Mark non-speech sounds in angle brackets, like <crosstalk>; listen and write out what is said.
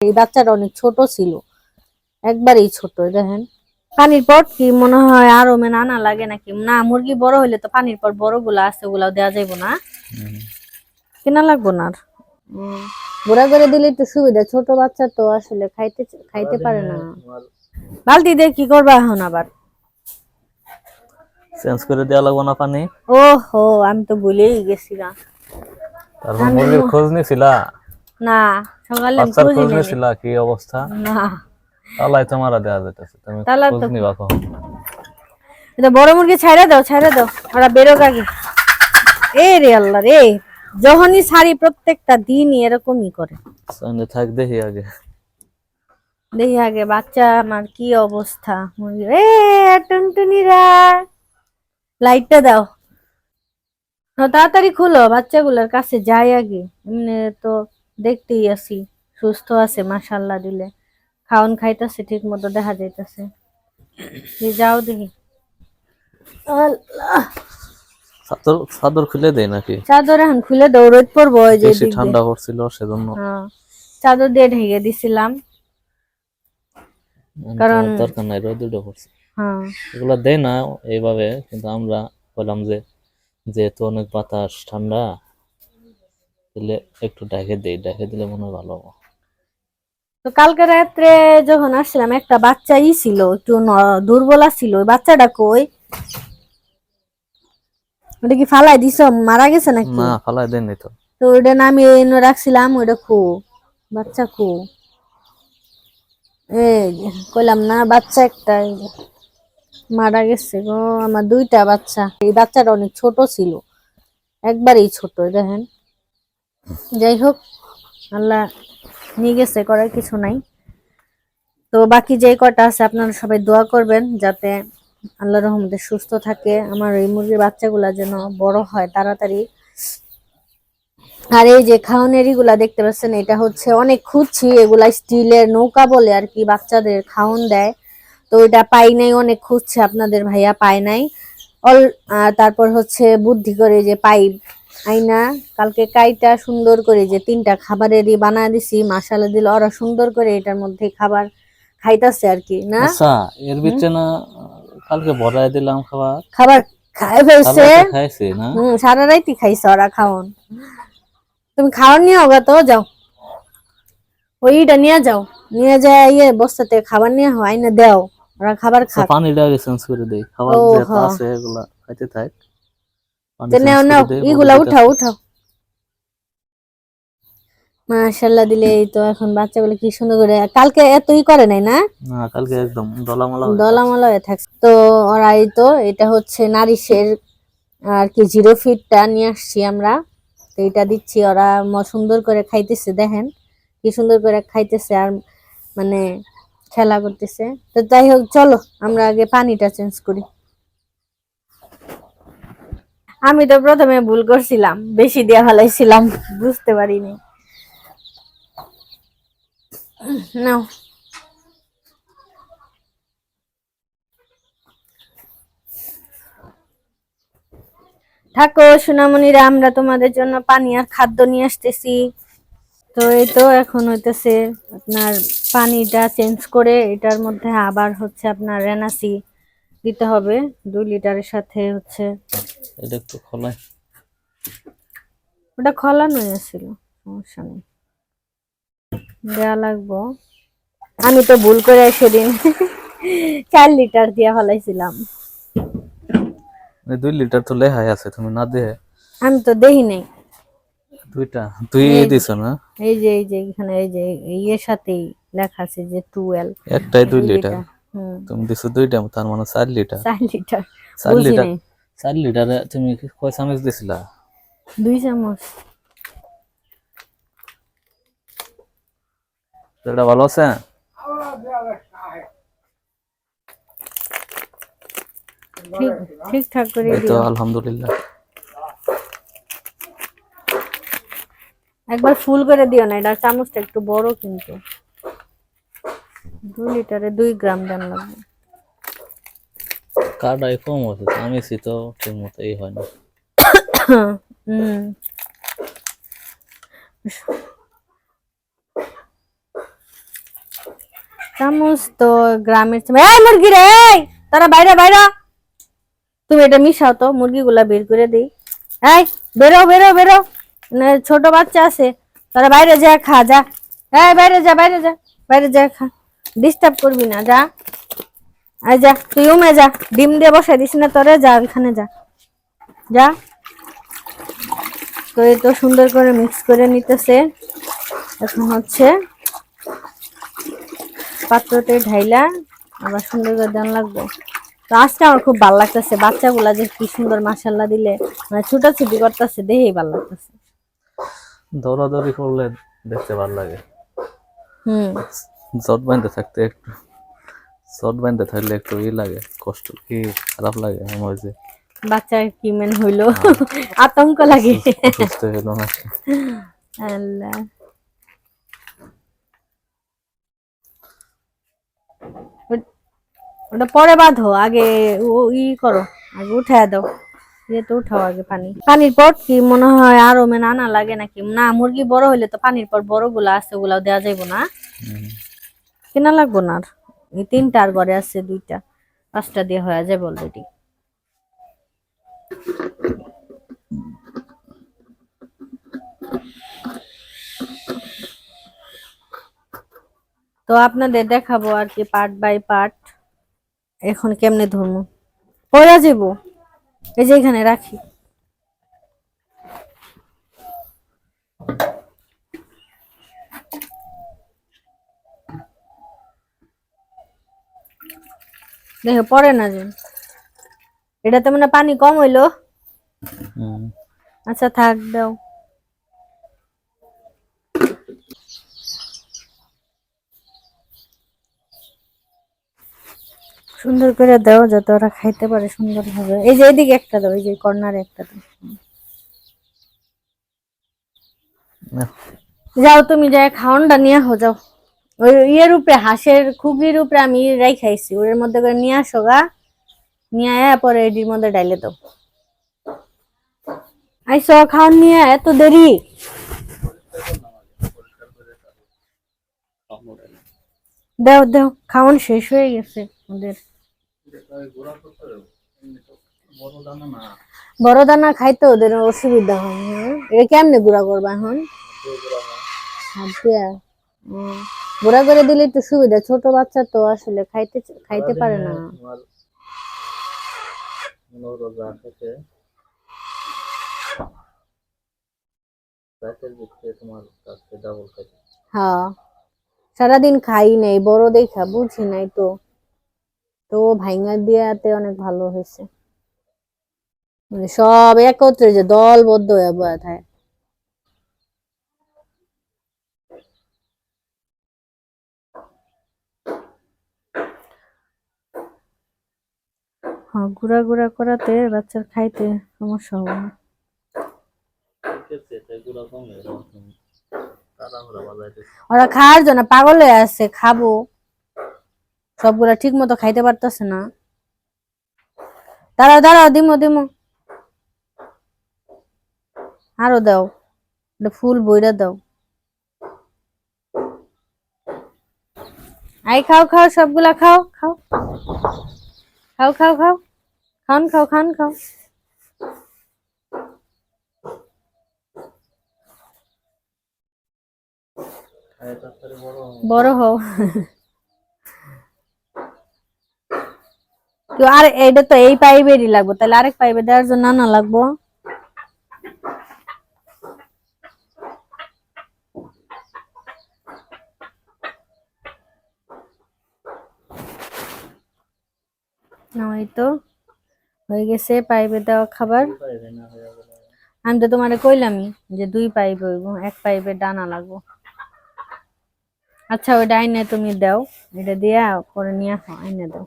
এই বাচ্চাটা অনেক ছোট ছিল। একবারেই ছোট দেখেন। পানির পর কি মনে হয় আরও মেন আনা লাগে নাকি? না মুরগি বড় হইলে তো পানির পর বড়গুলা আছে ওগুলাও দেওয়া যাইব না। কেনা লাগবো না আর। ঘোরা করে দিলে একটু সুবিধা ছোট বাচ্চা তো আসলে খাইতে খাইতে পারে না। বালতি দিয়ে কি করবা এখন আবার? চেঞ্জ করে দেওয়া লাগবো না পানি? ও হো আমি তো ভুলেই গেছিলাম। তারপর মুরগির খোঁজ নিছিলা? না সকালে বাচ্চার খুঁজি। কি অবস্থা? না। তালাই তো মারা দেওয়া যেতেছে তুমি খোঁজ নিবা কখন? এটা বড় মুরগি ছাইড়া দাও ছাইড়া দাও। ওরা বেরোক আগে। এ রে আল্লাহ রে যখনই প্রত্যেকটা দিনই এরকমই করে। সঙ্গে থাক দেখি আগে। দেখি আগে বাচ্চা আমার কি অবস্থা? এ টুনটুনিরা। লাইটটা দাও। তাড়াতাড়ি খুলো বাচ্চাগুলোর কাছে যাই আগে। এমনি তো দেখতেই আছি সুস্থ আছে মাশাল্লাহ দিলে। খাওন খাইতেছে ঠিক মতো দেখা যাইতেছে। যাও দেখি। চাদর চাদর খুলে দেয় নাকি? চাদর এখন খুলে দৌড়ত পড়ব ওই যে বেশি ঠান্ডা পড়ছিল সেজন্য। হ্যাঁ, চাদর দিয়ে ঢেকে দিছিলাম। কারণ- দরকার নাই রোদ উঠে পড়ছে। হ্যাঁ। এগুলো দেয় না এইভাবে কিন্তু আমরা বললাম যে যেহেতু অনেক বাতাস ঠান্ডা তাহলে একটু ডাকে দেই ডাকে দিলে মনে হয় ভালো হবে। তো কালকে রাত্রে যখন আসছিলাম একটা বাচ্চাই ছিল একটু ন- দুর্বলা ছিল ওই বাচ্চাটা কই? ওটা কি ফালাই দিছ? মারা গেছে নাকি? না ফালাই দেননি তো। তো ওইটা নামিয়ে এনে রাখছিলাম ওইটা খু বাচ্চা খু এই কইলাম না বাচ্চা একটা মারা গেছে গো আমার দুইটা বাচ্চা। এই বাচ্চাটা অনেক ছোট ছিল একবারেই ছোট দেখেন। যাই হোক, আল্লাহ নিয়ে গেছে, করার কিছু নাই। তো বাকি যে কটা আছে, আপনারা সবাই দোয়া করবেন যাতে আল্লাহ রহমতে সুস্থ থাকে। আমার এই মুরগির বাচ্চাগুলা যেন বড় হয় তাড়াতাড়ি। আর এই যে খাওয়ানেরগুলা দেখতে পাচ্ছেন, এটা হচ্ছে অনেক খুঁজছি, এগুলা স্টিলের নৌকা বলে আর কি বাচ্চাদের খাওন দেয়। তো এটা পাই নাই, অনেক খুঁজছে, আপনাদের ভাইয়া পায় নাই। অল তারপর হচ্ছে বুদ্ধি করে যে পাইপ আইনা কালকে কাইটা সুন্দর করে যে তিনটা খাবারেরই বানায় দিছি মশালা দিল ওরা সুন্দর করে এটার মধ্যে খাবার খাইতাছে আর কি না? আচ্ছা এর ভিতরে না কালকে ভরাই দিলাম খাবার। খাবার খাই ফেলছে। খাইছি না? হম সারা রাইতি খাইছে ওরা খাওন তুমি খাওয়ার নিয়ে হোগা তো যাও। ওইটা নিয়ে যাও। নিয়ে যায় ইয়ে বস্তাতে খাবার নিয়ে হয় না দাও ওরা খাবার খাক। পানিটা চেঞ্জ করে দেই খাবার হ্যাঁ। আছে এগুলা খাইতে থাক। নাও নাও বলে উঠাও। উঠাও। মাশাল্লাহ দিলে এই তো এখন বাচ্চাগুলো কি সুন্দর করে কালকে এতই করে নাই না? না কালকে একদম দলামালা দলামালা হয়ে থাকছে। তো ওরা এই তো এটা হচ্ছে নারিশের আর কি জিরো ফিটটা নিয়ে আসছি আমরা। তো এটা দিচ্ছি ওরা ম- সুন্দর করে খাইতেছে দেখেন কি সুন্দর করে খাইতেছে আর মানে খেলা করতেছে। তো যাই হোক চলো আমরা আগে পানিটা চেঞ্জ করি। আমি তো প্রথমে ভুল করছিলাম, বেশি দিয়ে ফেলাইছিলাম, বুঝতে পারিনি। নাও। থাকো সোনামণিরা, আমরা তোমাদের জন্য পানি আর খাদ্য নিয়ে আসতেছি। তো এই তো এখন হইতেছে আপনার পানিটা চেঞ্জ করে, এটার মধ্যে আবার হচ্ছে আপনার রেনাসি। দিতে হবে দুই লিটারের সাথে হচ্ছে। এটা একটু খোলাই। ওটা খোলানোই আছিল সমস্যা নেই। দেওয়া লাগবো। আমি তো ভুল করে সেদিন <laughs> চার লিটার দিয়ে ফেলাইছিলাম। এই দুই লিটার তো লেহাই আছে তুমি না দে আমি তো দেখি নাই। দুইটা তুই দিছ না? এই যে এই যে এখানে এই যে ইয়ের সাথেই লেখা আছে যে টুয়েলভ। একটাই দুই লিটার। তুমি দিছো দুইটা তার মানে চার লিটার। চার লিটার। চার লিটার চার লিটারে তুমি কয় চামচ দিছিলা? দুই চামচ। এটা ভালো আছে? ঠিকঠাক করে দিও। আলহামদুলিল্লাহ। একবার ফুল করে দিও না এটা চামচটা একটু বড় কিন্তু। দুই লিটারে দুই গ্রাম দেন লাগবে। কার্ডাই কম আছে আমি তো ঠিক মতো এই হয় না। হুম। চামচ তো গ্রামের চামচ। এই মুরগি রে তারা বাইরে বাইরে! তুমি এটা মিশাও তো মুরগিগুলা বের করে দিই। এই বেরো বেরো বেরো। ছোট বাচ্চা আছে তারা বাইরে যা খা যা। এই বাইরে যা বাইরে যা বাইরে যা খা। ডিস্টার্ব করবি না যা। আয় যা তুই উমে যা ডিম দিয়ে বসাই দিস না তোরে যা ওইখানে যা। যা। তো এই তো সুন্দর করে মিক্স করে নিতেছে। এখন হচ্ছে পাত্রতে ঢাইলা আবার সুন্দর করে দেন লাগবে। তো আজকে আমার খুব ভালো লাগতেছে বাচ্চাগুলা যে কি সুন্দর মাসাল্লাহ দিলে। মানে ছুটাছুটি করতেছে দেখেই ভালো লাগতেছে। দৌড়াদৌড়ি করলে দেখতে ভালো লাগে। হুম। জট বাঁধতে থাকতে একটু জট বাঁধতে থাকলে একটু ই লাগে কষ্ট কি খারাপ লাগে আমার যে। বাচ্চা কি মেন হইল? আতঙ্ক লাগে। অসুস্থ হলো না আল্লাহ। ওটা পরে বাঁধো আগে ও- ই করো আগে উঠায় দাও। দিয়ে তো উঠাও আগে পানি। পানির পর কি মনে হয় আরও মেন আনা লাগে নাকি? না মুরগি বড় হইলে তো পানির পর বড়গুলা আছে ওগুলাও দেওয়া যাইবো না। কেনা লাগবো না আর? এই তিনটার ঘরে আছে দুইটা। পাঁচটা দিয়ে হয়ে যাবে অলরেডি তো আপনাদের দেখাবো আর কি পার্ট বাই পার্ট এখন কেমনে ধরবো? পড়া যাব। এই যে এখানে রাখি। দেখো পরে না যে। এটাতে মানে পানি কম হইল। আচ্ছা থাক দাও। সুন্দর করে দাও যাতে ওরা খাইতে পারে সুন্দর ভাবে এই যে এদিকে একটা দাও এই যে কর্নারে একটা দাও। যাও তুমি যাই খাওয়ানটা নিয়ে হো যাও। ওই ইয়ের উপরে হাঁসের খুগির উপরে আমি রাই খাইছি ওর মধ্যে করে নিয়ে আসো গা। নিয়ে আয়া পরে এটির মধ্যে ডাইলে দাও। আইসো খাওয়ান নিয়ে এত দেরি? দাও দাও খাওয়ান শেষ হয়ে গেছে ওদের। বড় দানা খাইতে ওদের অসুবিধা হয় হ্যাঁ এটা কেমনে গুড়া করবা এখন? হাত দিয়া। গুঁড়া করে দিলে একটু সুবিধা ছোট বাচ্চা তো আসলে খাইতে খাইতে পারে না। হ্যাঁ। সারাদিন খাই নাই বড় দেখা বুঝি নাই তো। তো ভাইঙ্গা দিয়াতে অনেক ভালো হয়েছে। মানে সব একত্রে যে দলবদ্ধ হয়ে বয়া থাকে। গুড়া গুড়া করাতে বাচ্চার খাইতে সমস্যা হবে না। ওরা খাওয়ার জন্য পাগল হয়ে আছে, খাব। সবগুলা ঠিক মতো খাইতে পারতেছে না। দাঁড়াও দাঁড়াও, দিমো দিমো। আরও দাও ফুল বইরা দাও। আই, খাও খাও, সবগুলা খাও খাও। খাও খাও খাও। খান খাও খান, খাও। বড় হও। আর এটা তো এই পাইপেরই লাগবো। তাহলে আরেক পাইপে দেওয়ার জন্য না লাগবো? না তো হয়ে গেছে পাইপে দেওয়া খাবার। আমি তো তোমারে কইলামই যে দুই পাইপ হইব, এক পাইপে ডানা লাগবো। আচ্ছা ওই ডাইনে তুমি দাও, এটা দিয়া পরে নিয়ে আসো, আইনে দাও।